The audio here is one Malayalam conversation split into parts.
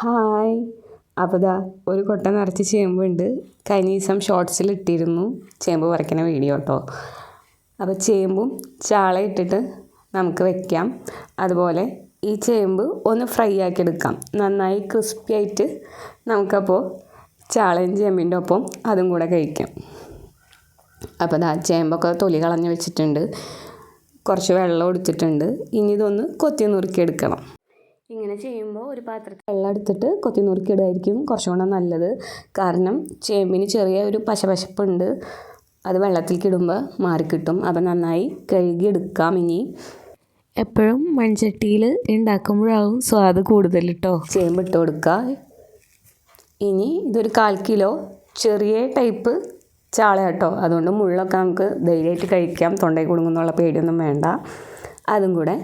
ഹായ്. അപ്പോൾ ദാ ഒരു കൊട്ട നിറച്ച് ചേമ്പുണ്ട്. കഴിഞ്ഞ ദിവസം ഷോർട്സിൽ ഇട്ടിരുന്നു. ചേമ്പ് പറിക്കുന്ന വീഡിയോ കേട്ടോ അപ്പോൾ ചേമ്പും ചാള ഇട്ടിട്ട് നമുക്ക് വെക്കാം. അതുപോലെ ഈ ചേമ്പ് ഒന്ന് ഫ്രൈ ആക്കി എടുക്കാം. നന്നായി ക്രിസ്പി ആയിട്ട് നമുക്കപ്പോൾ ചാളയും ചേമ്പിന്റെ ഒപ്പം അതും കൂടെ കഴിക്കാം. അപ്പോൾ ദാ ചേമ്പൊക്കെ തൊലി കളഞ്ഞ് വെച്ചിട്ടുണ്ട്. കുറച്ച് വെള്ളം എടുത്തിട്ടുണ്ട് ഇനി ഇതൊന്ന് കൊത്തി നുറുക്കി എടുക്കണം ഇങ്ങനെ ചെയ്യുമ്പോൾ ഒരു പാത്രത്തിൽ വെള്ളം എടുത്തിട്ട് കൊത്തി നുറുക്കിയിടായിരിക്കും കുറച്ചും കൂടെ നല്ലത്. കാരണം ചേമ്പിന് ചെറിയ ഒരു പശപശപ്പുണ്ട്. അത് വെള്ളത്തിലേക്ക് ഇടുമ്പോൾ മാറിക്കിട്ടും അപ്പം നന്നായി കഴുകിയെടുക്കാം ഇനി. എപ്പോഴും മൺചട്ടിയിൽ ഉണ്ടാക്കുമ്പോഴാവും സ്വാദ് കൂടുതൽ കേട്ടോ ചേമ്പ് ഇട്ട് കൊടുക്കുക. ഇനി ഇതൊരു കാൽ കിലോ ചെറിയ ടൈപ്പ് ചാള കേട്ടോ അതുകൊണ്ട് മുള്ളൊക്കെ നമുക്ക് ധൈര്യമായിട്ട് കഴിക്കാം. തൊണ്ടയിൽ കുടുങ്ങുന്നുള്ള പേടിയൊന്നും വേണ്ട. അതും കൂടെ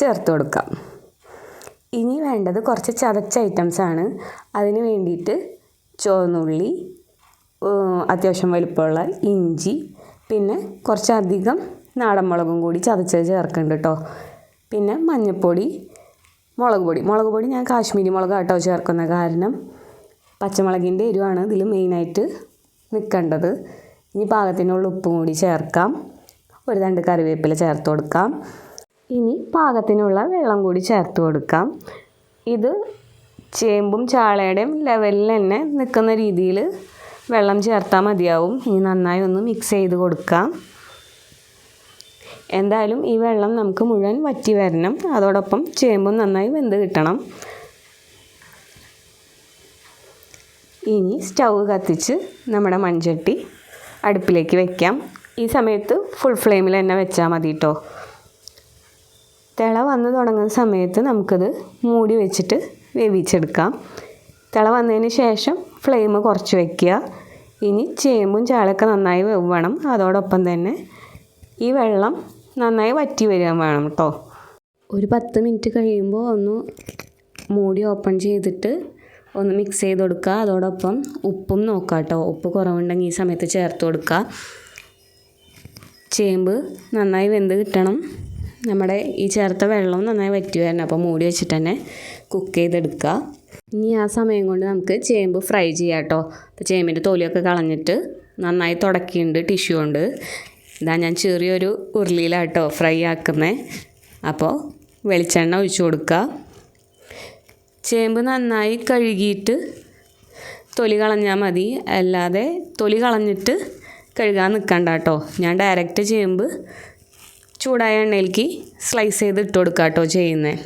ചേർത്ത് കൊടുക്കാം. ഇനി വേണ്ടത് കുറച്ച് ചതച്ച ഐറ്റംസ് ആണ്. അതിന് വേണ്ടിയിട്ട് ചുവന്നുള്ളി അത്യാവശ്യം വലുപ്പമുള്ള ഇഞ്ചി പിന്നെ കുറച്ചധികം നാടൻ മുളകും കൂടി ചതച്ചത് ചേർക്കുന്നുണ്ട് കേട്ടോ പിന്നെ മഞ്ഞൾപ്പൊടി മുളക് പൊടി. മുളക് പൊടി ഞാൻ കാശ്മീരി മുളക് കേട്ടോ ചേർക്കുന്ന കാരണം പച്ചമുളകിന്റെ എരിവാണ് ഇതിൽ മെയിനായിട്ട് നിൽക്കേണ്ടത്. ഇനി പാകത്തിനുള്ള ഉപ്പും കൂടി ചേർക്കാം. ഒരു രണ്ട് കറിവേപ്പില ചേർത്ത് കൊടുക്കാം. ഇനി പാകത്തിനുള്ള വെള്ളം കൂടി ചേർത്ത് കൊടുക്കാം. ഇത് ചേമ്പും ചാളയുടെയും ലെവലിൽ തന്നെ നിൽക്കുന്ന രീതിയിൽ വെള്ളം ചേർത്താൽ മതിയാവും. ഇനി നന്നായി ഒന്ന് മിക്സ് ചെയ്ത് കൊടുക്കാം. എന്തായാലും ഈ വെള്ളം നമുക്ക് മുഴുവൻ വറ്റി വരണം. അതോടൊപ്പം ചേമ്പും നന്നായി വെന്ത് കിട്ടണം. ഇനി സ്റ്റൗ കത്തിച്ച് നമ്മുടെ മൺചട്ടി അടുപ്പിലേക്ക് വയ്ക്കാം ഈ സമയത്ത് ഫുൾ ഫ്ലെയിമിൽ തന്നെ വെച്ചാൽ മതി കേട്ടോ തിള വന്ന് തുടങ്ങുന്ന സമയത്ത് നമുക്കത് മൂടി വെച്ചിട്ട് വേവിച്ചെടുക്കാം. തിള വന്നതിന് ശേഷം ഫ്ലെയിം കുറച്ച് വയ്ക്കുക ഇനി ചേമ്പും ചാളൊക്കെ നന്നായി വേവണം. അതോടൊപ്പം തന്നെ ഈ വെള്ളം നന്നായി വറ്റി വരിക വേണം കേട്ടോ ഒരു പത്ത് മിനിറ്റ് കഴിയുമ്പോൾ ഒന്ന് മൂടി ഓപ്പൺ ചെയ്തിട്ട് ഒന്ന് മിക്സ് ചെയ്ത് കൊടുക്കുക. അതോടൊപ്പം ഉപ്പും നോക്കുക കേട്ടോ ഉപ്പ് കുറവുണ്ടെങ്കിൽ ഈ സമയത്ത് ചേർത്ത് കൊടുക്കുക. ചേമ്പ് നന്നായി വെന്ത് കിട്ടണം. നമ്മുടെ ഈ ചേർത്ത വെള്ളം നന്നായി വറ്റി വരണം അപ്പോൾ മൂടി വെച്ചിട്ട് തന്നെ കുക്ക് ചെയ്തെടുക്കുക. ഇനി ആ സമയം കൊണ്ട് നമുക്ക് ചേമ്പ് ഫ്രൈ ചെയ്യാം കേട്ടോ. അപ്പോൾ ചേമ്പിന്റെ തൊലിയൊക്കെ കളഞ്ഞിട്ട് നന്നായി തുടക്കിയിട്ടുണ്ട് ടിഷ്യൂ കൊണ്ട്. ഇതാ ഞാൻ ചെറിയൊരു ഉരുളിയിലാട്ടോ ഫ്രൈ ആക്കുന്നത് അപ്പോൾ വെളിച്ചെണ്ണ ഒഴിച്ചു കൊടുക്കുക. ചേമ്പ് നന്നായി കഴുകിയിട്ട് തൊലി കളഞ്ഞാൽ മതി. അല്ലാതെ തൊലി കളഞ്ഞിട്ട് കഴുകാൻ നിൽക്കണ്ട കേട്ടോ. ഞാൻ ഡയറക്റ്റ് ചേമ്പ് ചൂടായ എണ്ണയിലേക്ക് സ്ലൈസ് ചെയ്ത് ഇട്ട് കൊടുക്കുക കേട്ടോ ചെയ്യുന്നത്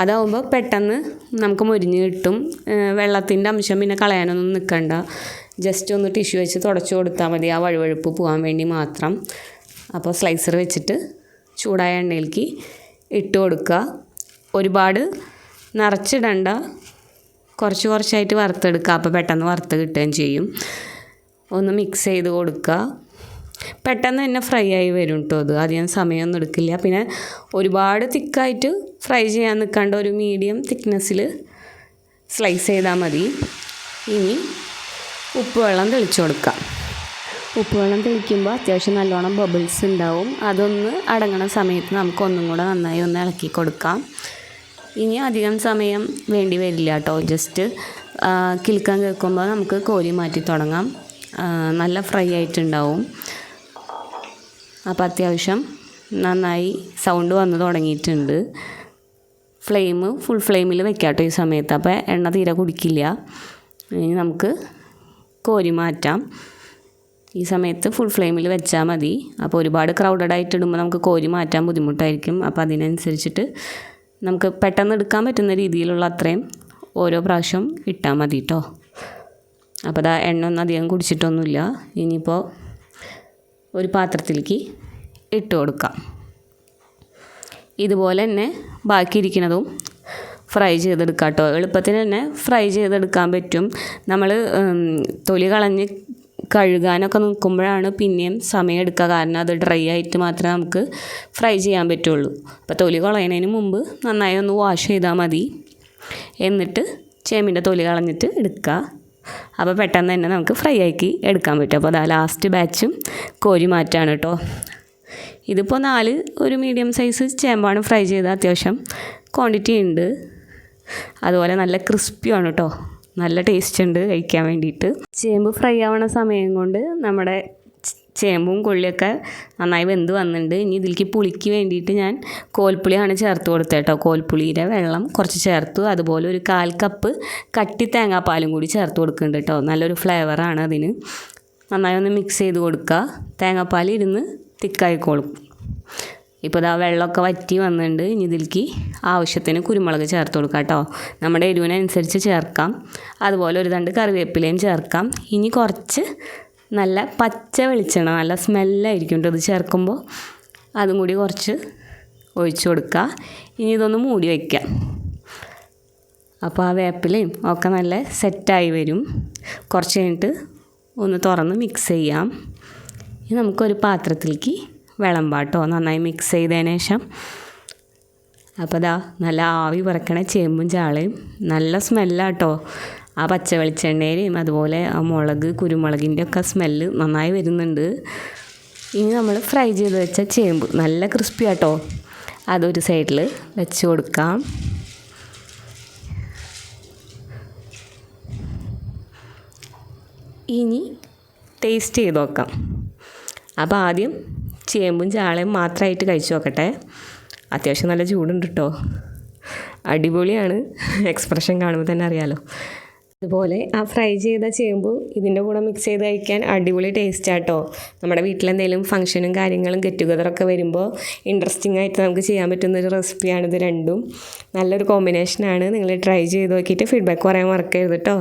അതാവുമ്പോൾ പെട്ടെന്ന് നമുക്ക് മുരിഞ്ഞ് കിട്ടും. വെള്ളത്തിന്റെ അംശം പിന്നെ കളയാനൊന്നും നിൽക്കണ്ട ജസ്റ്റ് ഒന്ന് ടിഷ്യൂ വെച്ച് തുടച്ച് കൊടുത്താൽ മതി. ആ വഴുവഴുപ്പ് പോകാൻ വേണ്ടി മാത്രം. അപ്പോൾ സ്ലൈസർ വെച്ചിട്ട് ചൂടായ എണ്ണയിലേക്ക് ഇട്ട് കൊടുക്കുക ഒരുപാട് നിറച്ചിടണ്ട. കുറച്ച് കുറച്ചായിട്ട് വറുത്തെടുക്കുക അപ്പോൾ പെട്ടെന്ന് വറുത്ത് കിട്ടുകയും ചെയ്യും. ഒന്ന് മിക്സ് ചെയ്ത് കൊടുക്കുക പെട്ടെന്ന് തന്നെ ഫ്രൈ ആയി വരും കേട്ടോ അത്. അധികം സമയമൊന്നും എടുക്കില്ല. പിന്നെ ഒരുപാട് തിക്കായിട്ട് ഫ്രൈ ചെയ്യാൻ നിൽക്കാണ്ട് ഒരു മീഡിയം തിക്നെസ്സിൽ സ്ലൈസ് ചെയ്താൽ മതി. ഇനി ഉപ്പ് വെള്ളം തെളിച്ച് കൊടുക്കാം. ഉപ്പ് വെള്ളം തെളിക്കുമ്പോൾ അത്യാവശ്യം നല്ലോണം ബബിൾസ് ഉണ്ടാവും. അതൊന്ന് അടങ്ങണ സമയത്ത് നമുക്ക് ഒന്നും കൂടെ നന്നായി ഒന്ന് ഇളക്കി കൊടുക്കാം. ഇനി അധികം സമയം വേണ്ടി വരില്ല കേട്ടോ ജസ്റ്റ് കിൽക്കാൻ കേൾക്കുമ്പോൾ നമുക്ക് കോരി മാറ്റി തുടങ്ങാം. നല്ല ഫ്രൈ ആയിട്ടുണ്ടാവും. അപ്പോൾ അത്യാവശ്യം നന്നായി സൗണ്ട് വന്ന് തുടങ്ങിയിട്ടുണ്ട്. ഫ്ലെയിം ഫുൾ ഫ്ലെയിമിൽ വെക്കാട്ടോ ഈ സമയത്ത്. അപ്പോൾ എണ്ണ തീരെ കുടിക്കില്ല. ഇനി നമുക്ക് കോരി മാറ്റാം. ഈ സമയത്ത് ഫുൾ ഫ്ലെയിമിൽ വെച്ചാൽ മതി. അപ്പോൾ ഒരുപാട് ക്രൗഡഡ് ആയിട്ട് ഇടുമ്പോൾ നമുക്ക് കോരി മാറ്റാൻ ബുദ്ധിമുട്ടായിരിക്കും. അപ്പോൾ അതിനനുസരിച്ചിട്ട് നമുക്ക് പെട്ടെന്ന് എടുക്കാൻ പറ്റുന്ന രീതിയിലുള്ള അത്രയും ഓരോ പ്രാവശ്യം ഇട്ടാൽ മതി കേട്ടോ അപ്പോൾ അതാ എണ്ണ ഒന്നും അധികം കുടിച്ചിട്ടൊന്നുമില്ല. ഇനിയിപ്പോൾ ഒരു പാത്രത്തിലേക്ക് ഇട്ട് കൊടുക്കാം. ഇതുപോലെ തന്നെ ബാക്കിയിരിക്കുന്നതും ഫ്രൈ ചെയ്തെടുക്കാം കേട്ടോ. എളുപ്പത്തിന് തന്നെ ഫ്രൈ ചെയ്തെടുക്കാൻ പറ്റും. നമ്മൾ തൊലി കളഞ്ഞ് കഴുകാനൊക്കെ നിൽക്കുമ്പോഴാണ് പിന്നെയും സമയം എടുക്കുക. കാരണം അത് ഡ്രൈ ആയിട്ട് മാത്രമേ നമുക്ക് ഫ്രൈ ചെയ്യാൻ പറ്റുള്ളൂ. അപ്പോൾ തൊലി കളയുന്നതിന് മുമ്പ് നന്നായി ഒന്ന് വാഷ് ചെയ്താൽ മതി. എന്നിട്ട് ചേമ്പിന്റെ തൊലി കളഞ്ഞിട്ട് എടുക്കുക. അപ്പോൾ പെട്ടെന്ന് തന്നെ നമുക്ക് ഫ്രൈ ആക്കി എടുക്കാൻ പറ്റും. അപ്പോൾ അതാ ലാസ്റ്റ് ബാച്ചും കോരി മാറ്റാണ് കേട്ടോ. ഇതിപ്പോൾ നാല് ഒരു മീഡിയം സൈസ് ചേമ്പാണ് ഫ്രൈ ചെയ്ത അത്യാവശ്യം ക്വാണ്ടിറ്റി ഉണ്ട്. അതുപോലെ നല്ല ക്രിസ്പിയാണ് കേട്ടോ നല്ല ടേസ്റ്റ് ഉണ്ട് കഴിക്കാൻ വേണ്ടിയിട്ട്. ചേമ്പ് ഫ്രൈ ആവണ സമയം കൊണ്ട് നമ്മുടെ ചേമ്പും കൊള്ളിയൊക്കെ നന്നായി വെന്ത് വന്നിട്ടുണ്ട്. ഇനി ഇതിലേക്ക് പുളിക്ക് വേണ്ടിയിട്ട് ഞാൻ കോൽപ്പുളിയാണ് ചേർത്ത് കൊടുത്തത് കേട്ടോ കോൽപ്പുളിയുടെ വെള്ളം കുറച്ച് ചേർത്തു. അതുപോലെ ഒരു കാൽ കപ്പ് കട്ടി തേങ്ങാപ്പാലും കൂടി ചേർത്ത് കൊടുക്കുന്നുണ്ട് കേട്ടോ നല്ലൊരു ഫ്ലേവറാണ് അതിന്. നന്നായി ഒന്ന് മിക്സ് ചെയ്ത് കൊടുക്കുക. തേങ്ങാപ്പാൽ ഇരുന്ന് തിക്കായിക്കോളും ഇപ്പോൾ ഇതാ വെള്ളമൊക്കെ വറ്റി വന്നിട്ടുണ്ട് ഇനി ഇതിലേക്ക് ആവശ്യത്തിന് കുരുമുളക് ചേർത്ത് കൊടുക്കാം കേട്ടോ. നമ്മുടെ എരിവിനനുസരിച്ച് ചേർക്കാം. അതുപോലെ ഒരു തണ്ട് കറിവേപ്പിലയും ചേർക്കാം. ഇനി കുറച്ച് നല്ല പച്ച വെളിച്ചെണ്ണ നല്ല സ്മെല്ലായിരിക്കും ഇത് ചേർക്കുമ്പോൾ അതും കൂടി കുറച്ച് ഒഴിച്ചു കൊടുക്കുക ഇനി ഇതൊന്ന് മൂടി വയ്ക്കാം അപ്പോൾ ആ വേപ്പിലയും ഒക്കെ നല്ല സെറ്റായി വരും. കുറച്ച് കഴിഞ്ഞിട്ട് ഒന്ന് തുറന്ന് മിക്സ് ചെയ്യാം. ഇനി നമുക്കൊരു പാത്രത്തിലേക്ക് വിളമ്പാട്ടോ നന്നായി മിക്സ് ചെയ്തതിന് ശേഷം അപ്പോൾ അതാ നല്ല ആവി പറക്കണ ചേമ്പും ചാളയും. നല്ല സ്മെല്ലാട്ടോ. ആ പച്ച വെളിച്ചെണ്ണയിലും അതുപോലെ ആ മുളക് കുരുമുളകിന്റെ ഒക്കെ സ്മെല്ല് നന്നായി വരുന്നുണ്ട്. ഇനി നമ്മൾ ഫ്രൈ ചെയ്ത് വെച്ച ചേമ്പ് നല്ല ക്രിസ്പി ആട്ടോ. അതൊരു സൈഡിൽ വെച്ച് കൊടുക്കാം. ഇനി ടേസ്റ്റ് ചെയ്ത് നോക്കാം. അപ്പോൾ ആദ്യം ചേമ്പും ചാളയും മാത്രമായിട്ട് കഴിച്ചു നോക്കട്ടെ. അത്യാവശ്യം നല്ല ചൂടുണ്ട് കേട്ടോ അടിപൊളിയാണ്. എക്സ്പ്രഷൻ കാണുമ്പോൾ തന്നെ അറിയാലോ. അതുപോലെ ആ ഫ്രൈ ചെയ്ത ചേമ്പ് ഇതിന്റെ കൂടെ മിക്സ് ചെയ്ത് കഴിക്കാൻ അടിപൊളി ടേസ്റ്റ് ആട്ടോ നമ്മുടെ വീട്ടിലെന്തെങ്കിലും ഫംഗ്ഷനും കാര്യങ്ങളും ഗെറ്റ് ടുഗദറൊക്കെ വരുമ്പോൾ ഇൻട്രസ്റ്റിംഗ് ആയിട്ട് നമുക്ക് ചെയ്യാൻ പറ്റുന്ന ഒരു റെസിപ്പിയാണ് ഇത് രണ്ടും. നല്ലൊരു കോമ്പിനേഷനാണ് നിങ്ങൾ ട്രൈ ചെയ്ത് നോക്കിയിട്ട് ഫീഡ്ബാക്ക് പറയാൻ മറക്കരുത് കേട്ടോ